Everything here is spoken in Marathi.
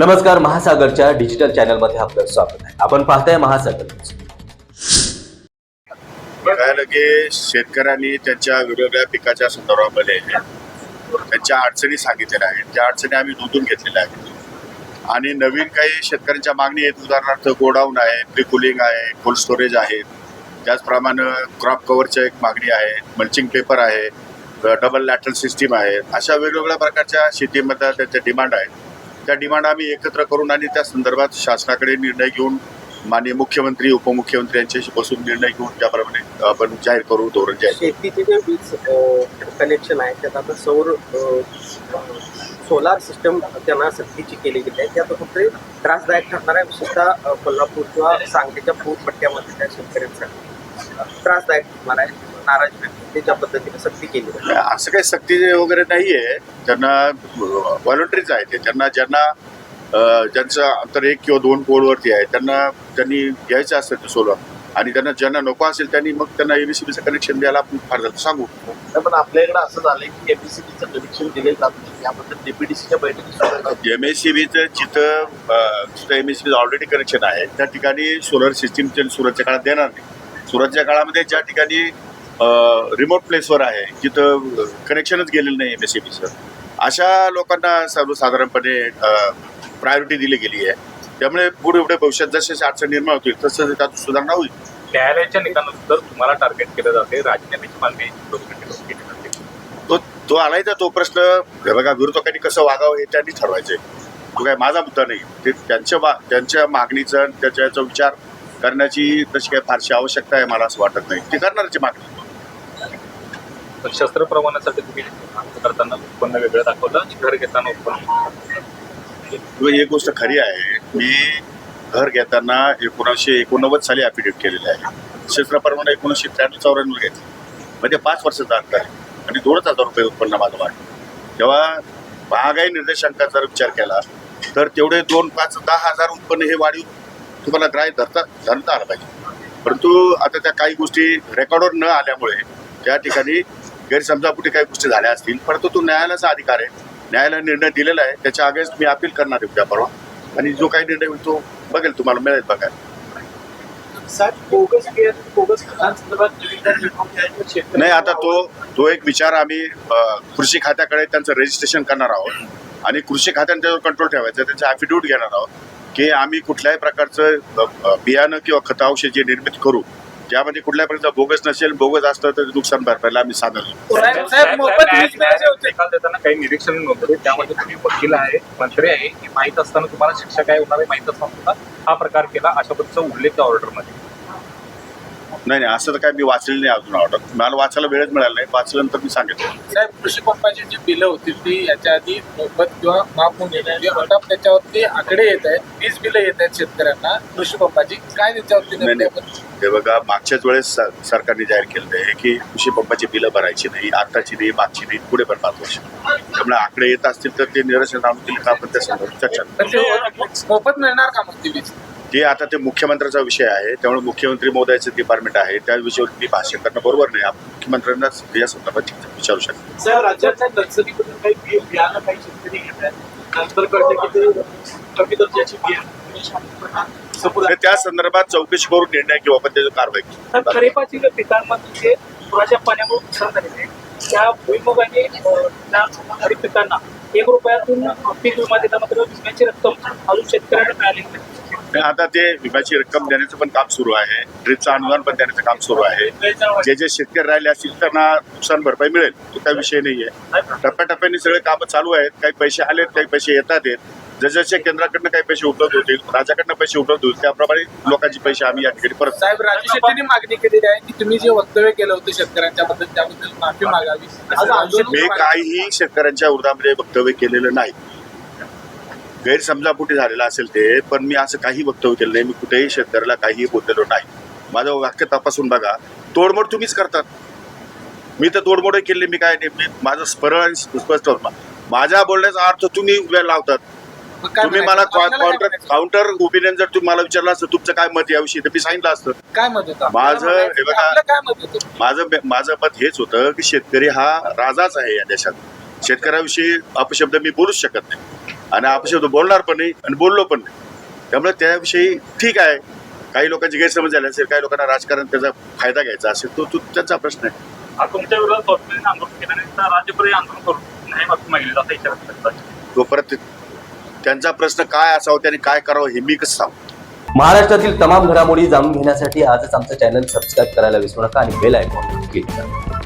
नमस्कार महासागरच्या डिजिटल चॅनलमध्ये आपलं स्वागत आहे. आपण पाहताय महासागर बघायला की शेतकऱ्यांनी त्यांच्या वेगवेगळ्या पिकाच्या संदर्भामध्ये त्यांच्या अडचणी सांगितलेल्या आहेत. त्या अडचणी आम्ही नोंदून घेतलेल्या आहेत. आणि नवीन काही शेतकऱ्यांच्या मागणी आहेत. उदाहरणार्थ गोडाऊन आहे प्रिकुलिंग आहे कोल्ड स्टोरेज आहे. त्याचप्रमाणे क्रॉप कव्हरच्या एक मागणी आहे मल्चिंग पेपर आहे डबल लॅटरल सिस्टीम आहे. अशा वेगवेगळ्या प्रकारच्या शेतीमध्ये त्यांच्या डिमांड आहेत. त्या डिमांड आम्ही एकत्र करून आणि त्या संदर्भात शासनाकडे निर्णय घेऊन माननीय मुख्यमंत्री उपमुख्यमंत्री यांच्याशी बसून निर्णय घेऊन त्याप्रमाणे आपण जाहीर करू धोरण जाहीर शेतीचे जे वीज कनेक्शन आहे त्यात आता सौर सोलार सिस्टम त्यांना सक्तीची केली गेली आहे. त्यात फक्त त्रासदायक ठरणार आहे विशेषतः कोल्हापूर किंवा सांगलीच्या पूर पट्ट्यामध्ये त्या शेतकऱ्यांसाठी त्रासदायक ठरणार आहे. नाराज ज्या पद्धतीने सक्ती केली असं काही सक्ती वगैरे नाही आहे त्यांना व्हॉलंटरीज आहे ते त्यांना ज्यांना अं, ज्यांचं अंतर एक किंवा दोन पोलवरती आहे त्यांना त्यांनी घ्यायचं असतं ते सोलर आणि त्यांना ज्यांना नको असेल त्यांनी मग त्यांना एबीसीबीचं कनेक्शन द्यायला आपण फार झालं सांगू. पण आपल्या इकडे असं झालंय की एमपीसीबीचं कनेक्शन दिले जात नाही. याबद्दल डीपीडीसीच्या बैठकीत सुद्धा एम एस सी बीचं जिथं अं, जिथं एम एस ऑलरेडी कनेक्शन आहे त्या ठिकाणी सोलर सिस्टीम सुरतच्या काळात देणार नाही. सुरतच्या काळामध्ये ज्या ठिकाणी रिमोट प्लेसवर आहे. जिथं कनेक्शनच गेलेलं नाही एम एस सी बीचं अशा लोकांना सर्वसाधारणपणे प्रायोरिटी दिली गेली आहे. त्यामुळे पुढे पुढे भविष्यात जसे अडचण निर्माण होतील तसं त्यात सुधारणा होईल. न्यायालयाच्या निकालानंतर तुम्हाला टार्गेट केलं जाते. राजीनाम्याची मागणी गव्हर्नमेंटकडून केली जाते तो तो आलाय तर तो प्रश्न बघा विरोधकांनी कसं वागावं हे त्यांनी ठरवायचे तो काय माझा मुद्दा नाही. ते त्यांच्या मा त्यांच्या मागणीचा त्याच्या याचा विचार करण्याची तशी काही फारशी आवश्यकता आहे मला असं वाटत नाही. ते करणारची मागणी. पण शस्त्र प्रमाणासाठी तुम्ही अर्ज करताना उत्पन्न वेगळं दाखवलं आणि घर घेताना उत्पन्न. किंवा एक गोष्ट खरी आहे मी घर घेताना एकोणीसशे एकोणनव्वद साली ॲफिडेव्हिट केलेलं आहे. शस्त्रप्रमाणे एकोणीसशे त्र्याण्णव चौऱ्याण्णव घेतलं. म्हणजे पाच वर्षाचा अंतर आहे. आणि दोनच हजार रुपये उत्पन्न माझं वाढलं. तेव्हा महागाई निर्देशांकाचा जर विचार केला तर तेवढे दोन पाच दहा हजार उत्पन्न हे वाढीव तुम्हाला ग्राह्य धरता धरता आलं पाहिजे. परंतु आता त्या काही गोष्टी रेकॉर्डवर न आल्यामुळे त्या ठिकाणी गैरसमजापुटी काही गोष्टी झाल्या असतील परंतु तो न्यायालयाचा अधिकार आहे. न्यायालयाने निर्णय दिलेला आहे. त्याच्या अगेन्स्ट मी अपील करणार आहे उद्या परवा. आणि जो काही निर्णय होईल तो बघेल तुम्हाला मिळेल बघायला. शेतकरी- नाही आता तो तो एक विचार आम्ही कृषी खात्याकडे त्यांचं रजिस्ट्रेशन करणार आहोत. आणि कृषी खात्याने त्याच्यावर कंट्रोल ठेवायचं त्याचं ॲफिडेविट घेणार आहोत. की आम्ही कुठल्याही प्रकारचं बियाणं किंवा खत औषध जे निर्मित करू ज्यामध्ये कुठल्याही प्रकारचं बोगस नसेल बोगस असतं तर नुकसान भरपाईला आम्ही सादर देताना काही निरीक्षण नोंदवले त्यामध्ये तुम्ही वकील आहे मंत्री आहे हे माहीत असताना तुम्हाला शिक्षा काय होणार आहे माहीत असताना हा प्रकार केला अशा पद्धतीचा उल्लेख त्या ऑर्डरमध्ये. नाही नाही असं तर काय मी वाचलेलं नाही अजून ऑर्डर मला वाचायला वेळच मिळाला नाही. वाचल्यानंतर मी सांगितलं साहेब कृषी पंपाची जी बिलं होती ती याच्या आधी मोफत किंवा माफ होऊन येत होती आता त्याच्यावरती आकडे येत आहेत वीज बिलं येत आहेत शेतकऱ्यांना. कृषी पंपाची काय त्याच्यावरती नाही. हे बघा मागच्याच वेळेस सरकारने जाहीर केलं आहे की कृषी पंपाची बिलं भरायची नाही आताची नाही मागची नाही पुढे पण पाच वर्ष. त्यामुळे आकडे येत असतील तर ते निरसन आणून का आपण त्या संदर्भात चर्चा करू. पण ते मोफत मिळणार का मग ती वीज? ते आता ते मुख्यमंत्र्याचा विषय आहे त्यामुळे मुख्यमंत्री मोदयाचं डिपार्टमेंट आहे त्या विषयावर मी भाष्य करणं बरोबर नाही. आपण मुख्यमंत्र्यांनाच या संदर्भात विचारू शकतो. त्या संदर्भात चौकशी करून निर्णय घेऊ आपण त्याची कारवाई पिकांमध्ये पुराच्या पाण्यामुळे नुकसान झालेले आहे, त्या भुईमुग आणि अ, त्या खरीप पिकांना एक रुपयातून पीक विमा दिला मात्र विम्याची रक्कम अजून शेतकऱ्यांना मिळालेली नाही. आता ते विम्याची रक्कम देण्याचं पण काम सुरू आहे. ड्रिपचं अनुदान पण देण्याचं काम सुरू आहे. जे जे शेतकरी राहिले असतील त्यांना नुकसान भरपाई मिळेल. तो काही विषय नाही आहे टप्प्याटप्प्याने सगळे कामं चालू आहेत. काही पैसे आलेत काही पैसे येतात आहेत. जसजसे केंद्राकडनं काही पैसे उपलब्ध होतील राज्याकडनं पैसे उपलब्ध होतील त्याप्रमाणे लोकांचे पैसे आम्ही या ठिकाणी परत साहेब राजू शेट्टींनी मागणी केलेली आहे की तुम्ही जे वक्तव्य केलं होतं शेतकऱ्यांच्या बद्दल त्याबद्दल माफी मागावी. मी काहीही शेतकऱ्यांच्या विरोधामध्ये वक्तव्य केलेलं नाही. गैरसमजापुटी झालेला असेल ते पण मी असं काही वक्तव्य केलं नाही. मी कुठेही शेतकऱ्याला काहीही बोललेलो नाही. माझं वाक्य तपासून बघा. तोडमोड तुम्हीच करतात. मी तर तोडमोड केली मी काय नाही. मी माझं स्पष्ट आणि स्पष्ट होत. माझ्या बोलण्याचा अर्थ तुम्ही उभ्या लावतात. तुम्ही मला काउंटर? काउंटर ओपिनियन जर तुम्ही मला विचारलं असतं तुमचं काय मत याविषयी तर मी सांगितलं असतं. काय मत माझं- हे माझं माझं मत हेच होतं की शेतकरी हा राजाच आहे या देशात. शेतकऱ्याविषयी अपशब्द मी बोलूच शकत नाही. आणि आपण बोलणार पण नाही आणि बोललो पण नाही. त्यामुळे त्याविषयी ठीक आहे. काही लोकांची गैरसमज झाली असेल काही लोकांना राजकारण त्याचा फायदा घ्यायचा असेल तो तो त्यांचा प्रश्न आहे. तुमच्या विरोधात आंदोलन आंदोलन करून नाही करतात तो परत त्यांचा प्रश्न काय असावा त्यांनी काय करावं हे मी कसं सांगू? महाराष्ट्रातील तमाम घडामोडी जाणून घेण्यासाठी आजच आमचं चॅनल सबस्क्राईब करायला विसरू नका आणि बेल आयकॉन क्लिक करा.